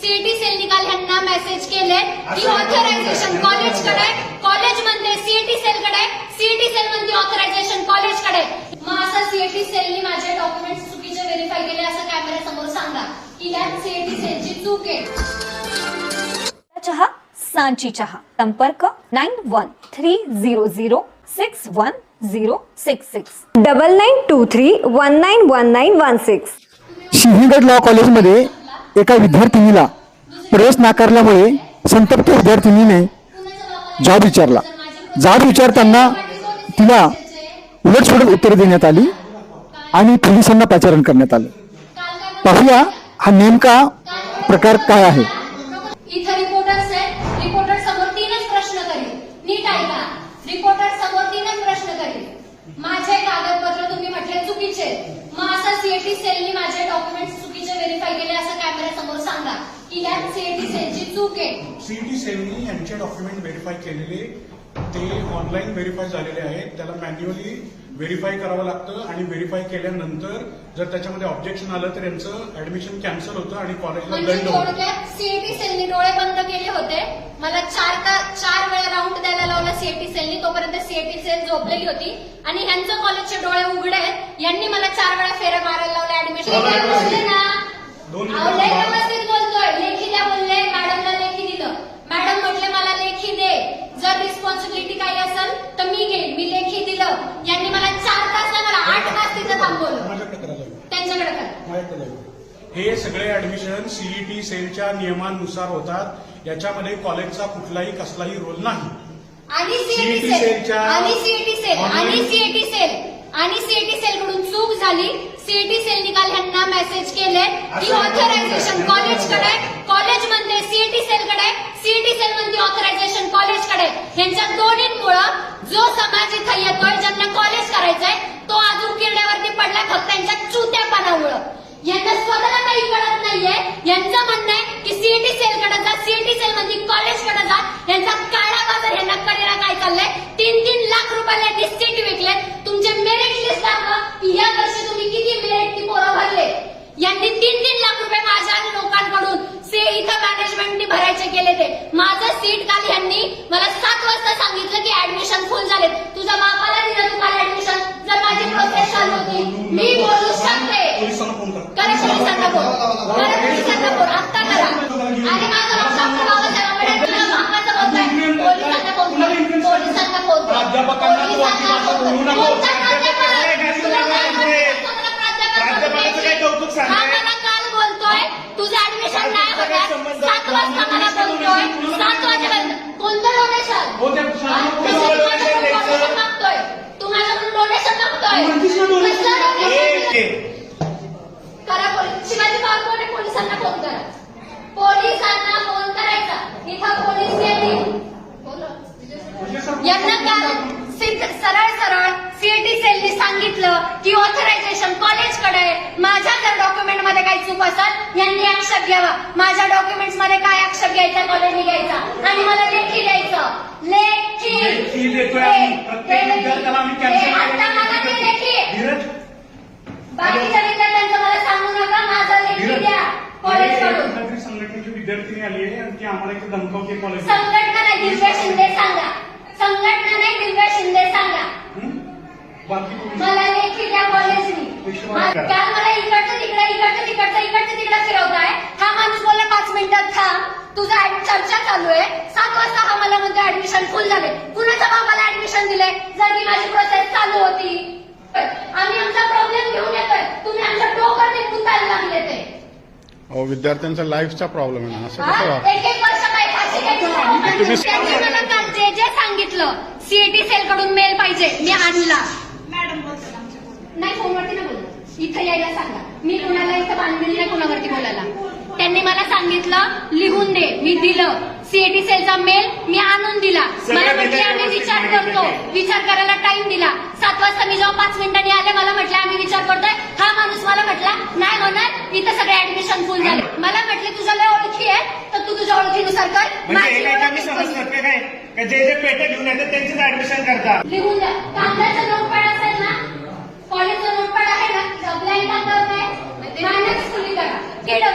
CET sale निकाल ह्यांना message केले. की ऑथरायझेशन. कॉलेजकडे कॉलेज म्हणते सीईटी सेल कडे सीईटी सेल म्हणते ऑथरायझेशन कॉलेजकडे. मग असं सीईटी सेलनी माझे डॉक्युमेंट चुकीचे व्हेरीफाय केले असं कॅमेरा समोर सांगा. की यात सीईटी सेलची चूक आहे. चहा सांची चहा. संपर्क nine one three zero zero six one zero six six double nine two three one nine one nine one six Sinhgad law कॉलेजमध्ये एका विद्यार्थिनीला प्रवेश नाकारल्यामुळे संतप्त विद्यार्थिनीने जॉब विचारला. जॉब विचारताना तिला उलटसुलट उत्तरे देण्यात आली आणि पोलिसांना पाचारण करण्यात आलं. पाहूया हा नेमका प्रकार काय आहे इथं रिपोर्टर्स आहेत रिपोर्टर समोर तीनच प्रश्न करील नीट ऐका रिपोर्टर समोर तीनच प्रश्न करील माझे कागदपत्र तुम्ही म्हटले चुकीचे आहेत. मग असं सीएटी सेलनी माझे डॉक्युमेंट चुकीचे व्हेरीफाय केले असं कॅमेरा समोर सांगा. की यात सीएटी सेलची चूक आहे. सीईटी सेलनी यांचे डॉक्युमेंट व्हेरीफाय केलेले ते ऑनलाईन व्हेरीफाय झालेले आहेत. त्याला मॅन्युअली व्हेरीफाय करावं लागतं आणि व्हेरीफाय केल्यानंतर जर त्याच्यामध्ये ऑब्जेक्शन आलं तर यांचं ऍडमिशन कॅन्सल होतं आणि कॉलेजला म्हणजे दंड होतो. थोडक्यात सीएटी सेलनी डोळे बंद केले होते. मला चार का सीएटी सेल झोपलेली होती. आणि ह्यांचं कॉलेजचे डोळे उघडे आहेत. यांनी मला चार वेळा फेऱ्या मारायला लावल्या ऍडमिशन बोलले ना. लय व्यवस्थित बोलतोय. लेखी द्या बोलले मॅडमला लेखी दिलं. मॅडम म्हटले मला लेखी दे. जर रिस्पॉन्सिबिलिटी काही असेल तर मी घेईन. मी लेखी दिलं. यांनी मला चार तास नाही मला आठ तास तिथं थांबवलं. त्यांच्याकडे काय हे सगळे ऍडमिशन सीईटी सेलच्या नियमानुसार होतात. याच्यामध्ये कॉलेजचा कुठलाही कसलाही रोल नाही. आणि सीएटी सेल. आणि सीएटी सेल. आणि सीएटी सेल. आणि सीएटी सेल कडून चूक झाली. सीएटी सेल निकाल ह्यांना मेसेज केले. की ऑथरायझेशन नाही. कॉलेजकडे कॉलेज म्हणते सीएटी सेल कडे सीएटी सेल म्हणते ऑथरायझेशन कॉलेजकडे. यांच्या दोन्हींमुळं जो समाज इथं येतोय ज्यांना कॉलेज करायचंय तो अजून किरड्यावरती पडलाय फक्त त्यांच्या चुत्यापणामुळं. यांना स्वतःला काही कळत नाहीये. यांचं म्हणणं आहे की सीएटी सेल कडे जा सीएटी सेल मध्ये कॉलेजकडे जा यांचा काळा बाजार यांना करेला काय चाललंय? तीन तीन लाख रुपयाला डिस्ट्रिक्ट विकले तुमचे मेरिट लिस्ट दाखवा. की या वर्षी तुम्ही किती मेरिट ती पोरं भरले? यांनी तीन तीन लाख रुपये माझ्या लोकांकडून से इथं मॅनेजमेंटनी भरायचे केले ते. माझं सीट काल यांनी मला सात वाजता सांगितलं की ऍडमिशन फुल झाले तुझा बापाला दिलं तुम्हाला ऍडमिशन जर माझी प्रोसेस चालू होती मी बोलू शकते पोलिसांना फोन करा करा पोलिसांना फोन करा पोलिसांना फोन आत्ता करा आणि माझं नाव डॉक्टर बाबासाहेब आंबेडकर तुला मागाचं बोलताय पोलिसांना फोन कर पोलिसांना फोन कर प्राध्यापकांना तू पोलिसांना अजिबात फोन बोलू कर. नको. कोणता प्राध्यापक? प्राध्यापकाला तुला काय काय बोलतो? तुला प्राध्यापक प्राध्यापकाचं काय कौतुक सांगताय? हा मला काल बोलतोय तुझं ऍडमिशन नाही प्राध्यापकाचा होणार संबंध सात वाजता मला बोलतोय सात वाजेपर्यंत कोणतं डोनेशन हो ते शाळा- डोनेशन मागतोय तू माझ्याकडून डोनेशन मागतोय म्हणतीस ना donation? कसलं ए, donation? ए, करा पोलीस शिवाजी बागोने पोलिसांना फोन करा पोलिसांना फोन करायचा इथं पोलीस येतील यांना काल सिद्ध- सरळ सरळ सीएटी सेलनी सांगितलं की ऑथरायझेशन कॉलेजकडे आहे. माझ्या जर डॉक्युमेंटमध्ये काही चूक असेल यांनी आक्षेप घ्यावा. माझ्या डॉक्युमेंट्समध्ये काय आक्षेप घ्यायचा कॉलेजने घ्यायचा. आणि मला लेखी द्यायचं. लेखी. आता मला ते बाकीच्या विद्यार्थ्यांचं मला सांगू नका माझं लेखी द्या. कॉलेजकडून. कुठल्यातरी संघटनेची विद्यार्थिनी आली आहे आणि ती आम्हाला धमकावते कॉलेज संघटना नाही शिंदे सांगा संघटना नाही दिव्या शिंदे सांगा बाकी कोणी- मला लेखी द्या कॉलेजनी विश्वास करा. काल मला इकडचं तिकडं इकडचं तिकडचं इकडचं तिकडं फिरवताय हा माणूस बोलला पाच मिनिटात थांब तुझा ऍड- चर्चा चालू आहे सात वाजता हा मला म्हणतो ऍडमिशन फुल झाले कुणाच्या बाबाला ऍडमिशन दिले जर की माझी प्रोसेस चालू होती. आम्ही आमचा प्रॉब्लेम घेऊन येतोय. तुम्ही आमच्या गुंतायला लागले ते. अहो विद्यार्थ्यांचा लाईफचा प्रॉब्लेम आहे ना असं हा? कसं वा- एक एक वर्ष काय फाशी घ्यायची? तुम्ही- त्यांनी मला काल जे जे सांगितलं सीएटी सेल कडून मेल पाहिजे. मी आणला. नाही फोनवरती नाही बोलत. इथं यायला सांगा. मी कुणाला इथं बांधलेली नाही कुणावरती बोलायला. त्यांनी मला सांगितलं लिहून दे. मी दिलं. सीएटी सेलचा मेल मी आणून दिला. मला म्हटले आम्ही विचार करतो. विचार करायला टाइम दिला. सात वाजता मी जेव्हा पाच मिनिटांनी आले मला म्हटलं आम्ही विचार करतोय. हा माणूस मला म्हटला नाही होणार. इथं सगळे ऍडमिशन फुल झाले. मला म्हटले तुझ्याला ओळखी आहे. तर तू तुझ्या ओळखीनुसार कर. म्हणजे जे जे पेटे घेऊन येतात त्यांचीच ऍडमिशन करता लिहून द्या. नोटपॅड असेल ना कॉलेजचा नोटपॅड आहे ना जपलाईन टाकावं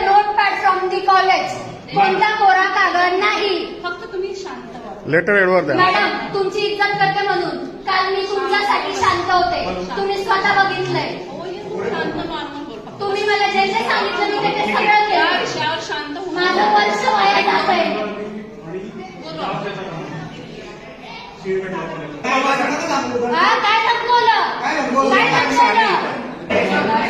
नोटपॅड. फ्रॉम दी कॉलेज कोणता कोरा कागद नाही. फक्त तुम्ही शांत लेटर एडवर द्या. मॅडम तुमची इज्जत करते म्हणून. काल मी तुमच्यासाठी शांत होते. तुम्ही स्वतः बघितलंय. तुम्ही मला जे जे सांगितलं मी ते सगळं शांत माझं वर्ष वाया जात आहे काय संपवलं? काय संपवलं? काय संपवलं?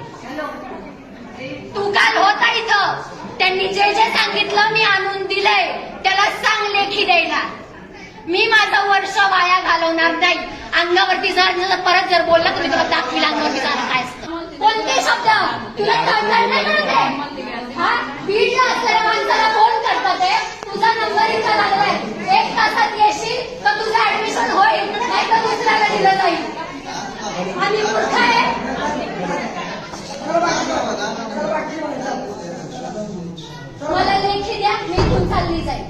तू काल होता इथं. त्यांनी जे जे सांगितलं मी आणून दिलंय. त्याला सांग लेखी द्यायला. मी माझं वर्ष वाया घालवणार नाही. अंगावरती जर परत जर बोललं तर मी तुला दाखवील अंगावरती जाणं काय असतं. कोणते शब्द? तुला कळणार नाही कळत हा? बीडला असलेल्या माणसाला फोन करतात तुझा नंबर इथं लागलाय. एक तासात येशील तर तुझा ऍडमिशन होईल नाही तर दुसऱ्याला दिलं जाईल आम्ही मूर्ख आहे मला लेखी द्या मी इथून चालली जाईल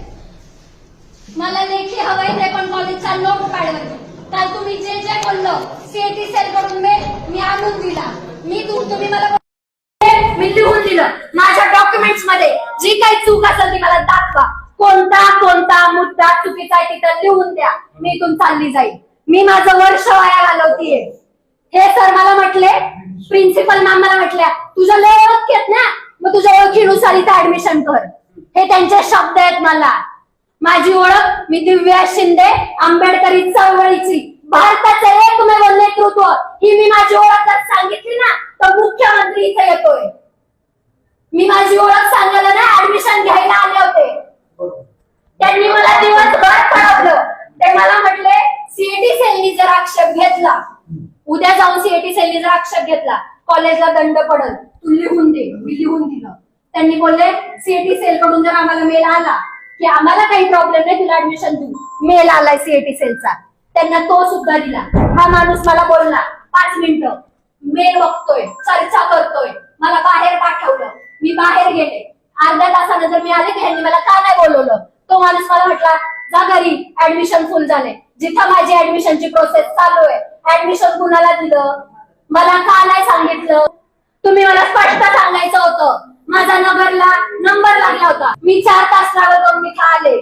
मला लेखी हवंय ते पण कॉलेजचा नोट पॅडवर काल तुम्ही जे जे बोललो सीएटी सेल कडून मेल मी आणून दिला मी तू तुम्ही मला मी लिहून दिलं. माझ्या डॉक्युमेंट्समध्ये जी काही चूक असेल ती मला दाखवा. कोणता कोणता मुद्दा चुकीचा आहे तिथं लिहून द्या. मी इथून चालली जाईल. मी माझं वर्ष वाया घालवतीये. हे सर मला म्हटले प्रिन्सिपल मॅम मला म्हटल्या तुझ्या लय ओळख येत ना? मग तुझ्या ओळखीनुसार इथं ऍडमिशन कर. हे त्यांचे शब्द आहेत मला. माझी ओळख मी दिव्या शिंदे आंबेडकरी चळवळीची. भारताचं एकमेव नेतृत्व ही मी माझी ओळख जर सांगितली ना तर मुख्यमंत्री इथे येतोय. मी माझी ओळख सांगायला ना ऍडमिशन घ्यायला आले होते. त्यांनी मला दिवसभर कळवलं ते मला म्हटले सीएटी सेलनी जर आक्षेप घेतला उद्या जाऊन सीएटी सेलनी जर आक्षेप घेतला कॉलेजला दंड पडल तू लिहून दे मी लिहून दिलं. त्यांनी बोलले सीएटी सेल कडून जर आम्हाला मेल आला की आम्हाला काही प्रॉब्लेम नाही तुला ऍडमिशन देऊ. मेल आलाय सीएटी सेलचा. त्यांना तो सुद्धा दिला. हा माणूस मला बोलला पाच मिनिटं. मेल बघतोय चर्चा करतोय. मला बाहेर पाठवलं. मी बाहेर गेले. अर्ध्या तासानंतर मी आले की ह्यांनी मला का नाही बोलवलं? तो माणूस मला म्हटला जा घरी ऍडमिशन फुल झाले जिथं माझी ऍडमिशनची प्रोसेस चालू आहे ऍडमिशन कुणाला दिलं? मला का नाही सांगितलं? तुम्ही मला स्पष्ट सांगायचं होतं. माझा नगरला नंबर लागला होता. मी चार तास ट्रॅव्हल करून इथं आले?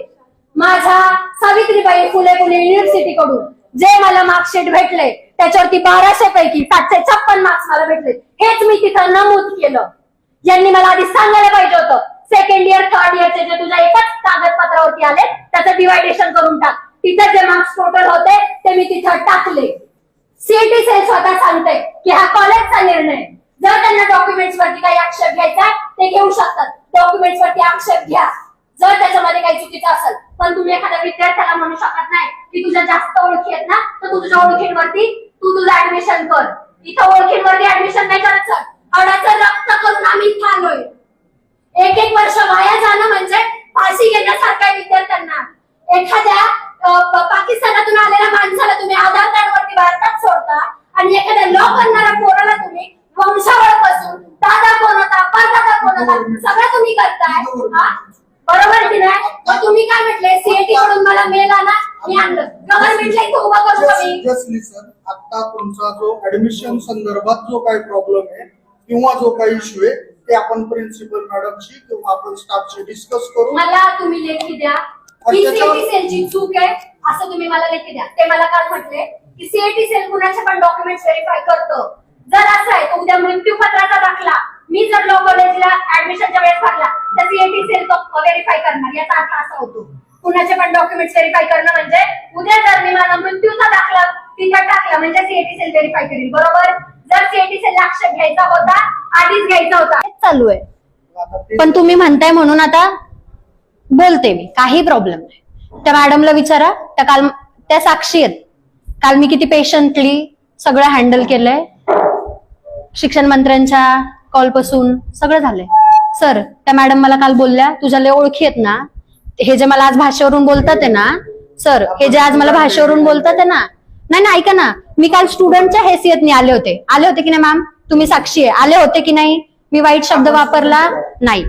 माझ्या सावित्रीबाई फुले पुणे युनिव्हर्सिटी कडून जे मला मार्कशीट भेटले त्याच्यावरती बाराशे पैकी सातशे छप्पन मार्क्स मला भेटले. हेच मी तिथं नमूद केलं. यांनी मला आधी सांगायला पाहिजे होतं सेकंड इयर थर्ड इयरचे जे तुझ्या एकाच कागदपत्रावरती आले त्याचं डिवायडेशन करून टाक. तिथं जे मार्क्स टोटल होते ते मी तिथं टाकले. सीएटी सेल स्वतः सांगते की हा कॉलेजचा निर्णय. जर त्यांना डॉक्युमेंट्स वरती काही आक्षेप घ्यायचा ते घेऊ शकतात. डॉक्युमेंट्स वरती आक्षेप घ्या. जर त्याच्यामध्ये काही चुकीचं असेल पण तुम्ही एखाद्या विद्यार्थ्याला म्हणू शकत नाही की तुझ्या जास्त ओळखी आहेत ना तर तू तुझ्या ओळखींवरती तू तुझं ऍडमिशन कर. इथं ओळखींवरती ऍडमिशन नाही करायचं अडाचं रक्त करून आम्ही इथं आलोय. एक एक वर्ष वाया जाणं म्हणजे फाशी घेण्यासारख्या विद्यार्थ्यांना. एखाद्या पाकिस्तानातून आलेल्या माणसाला तुम्ही आधार कार्ड वरती भारतात सोडता आणि एखाद्या लॉ करणाऱ्या पोराला तुम्ही वंशावळपासून दादा कोण होता परदादा कोण होता सगळं तुम्ही करताय हा? बरोबर की नाही मग तुम्ही काय म्हटले सीएटी कडून मला मेल आला मी आणलं गव्हर्नमेंटला इथं उभं करू का जस्ट लिसन आता तुमचा जो ऍडमिशन संदर्भात जो काही प्रॉब्लेम आहे किंवा जो काही इश्यू आहे ते आपण प्रिन्सिपल मॅडमशी किंवा आपण स्टाफशी डिस्कस करू. मला तुम्ही लेखी द्या. ही सीएटी सेलची चूक आहे असं तुम्ही मला लेखी द्या. ते मला काल म्हटले की सीएटी सेल कुणाचे पण डॉक्युमेंट व्हेरीफाय करतो. जर असं आहे तर उद्या मृत्यूपत्राचा दाखला. मी जर लॉ कॉलेजला ऍडमिशनच्या वेळेस भरला तर सीएटी सेल तो व्हेरीफाय करणार. याचा अर्थ असा होतो. कुणाचे पण डॉक्युमेंट व्हेरीफाय करणं म्हणजे उद्या जर मी माझा मृत्यूचा दाखला म्हणजे सीएटी सेल व्हेरीफाय करील बरोबर? जर सीएटी सेल आक्षेप घ्यायचा होता आधीच घ्यायचा होता. चालू आहे. पण तुम्ही म्हणताय म्हणून आता बोलते मी. काही प्रॉब्लेम नाही. त्या मॅडमला विचारा. त्या काल त्या साक्षी आहेत. काल मी किती पेशंटली सगळं हँडल केलंय. शिक्षण मंत्र्यांच्या कॉलपासून सगळं झालंय. सर त्या मॅडम मला काल बोलल्या तुझ्या लय ओळखी आहेत ना. हे जे मला आज भाषेवरून बोलतात आहे ना सर हे जे आज मला भाषेवरून बोलतात आहे ना नाही ना ऐका ना. मी काल स्टुडंटच्या हैसियतने आले होते. आले होते की नाही मॅम तुम्ही साक्षी आहे. आले होते की नाही? मी वाईट शब्द वापरला? नाही.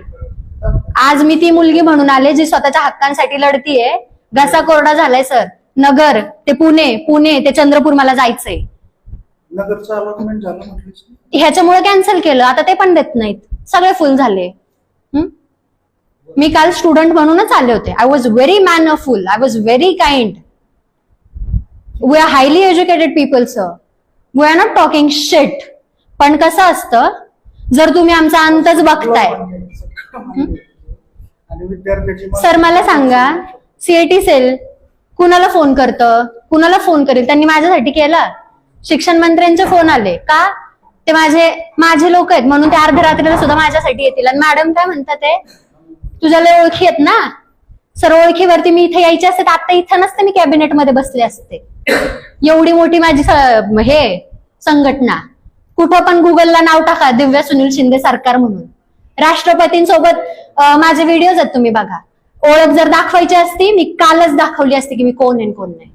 आज मी ती मुलगी म्हणून आले जी स्वतःच्या हक्कांसाठी लढतीये. घसा कोरडा झालाय सर नगर ते पुणे पुणे ते चंद्रपूर मला जायचंय. नगरचं अलॉटमेंट झालं म्हटलीस ह्याच्यामुळे कॅन्सल केलं. आता ते पण देत नाहीत. सगळे फुल झाले. हं? मी काल स्टुडंट म्हणूनच आले होते. I was very mannerful I was very kind we are highly educated people sir we are not talking shit पण कसं असतं जर तुम्ही आमचा अंतच बघताय. सर मला सांगा सीएटी सेल कुणाला फोन करतं? कुणाला फोन करेल? त्यांनी माझ्यासाठी केला? शिक्षण मंत्र्यांचे फोन आले. का? ते माझे माझे लोक आहेत. म्हणून ते अर्ध्या रात्रीला सुद्धा माझ्यासाठी येतील. आणि मॅडम काय म्हणतात ते? तुझ्या लय ओळखी आहेत ना? सर ओळखीवरती मी इथे यायचे असते आता इथं नसते मी कॅबिनेटमध्ये बसले असते. एवढी मोठी माझी हे संघटना. कुठं पण गुगलला नाव टाका दिव्या सुनील शिंदे सरकार म्हणून. राष्ट्रपतींसोबत माझे व्हिडिओज आहेत तुम्ही बघा. ओळख जर दाखवायची असती मी कालच दाखवली असती की मी कोण आहे कोण नाही.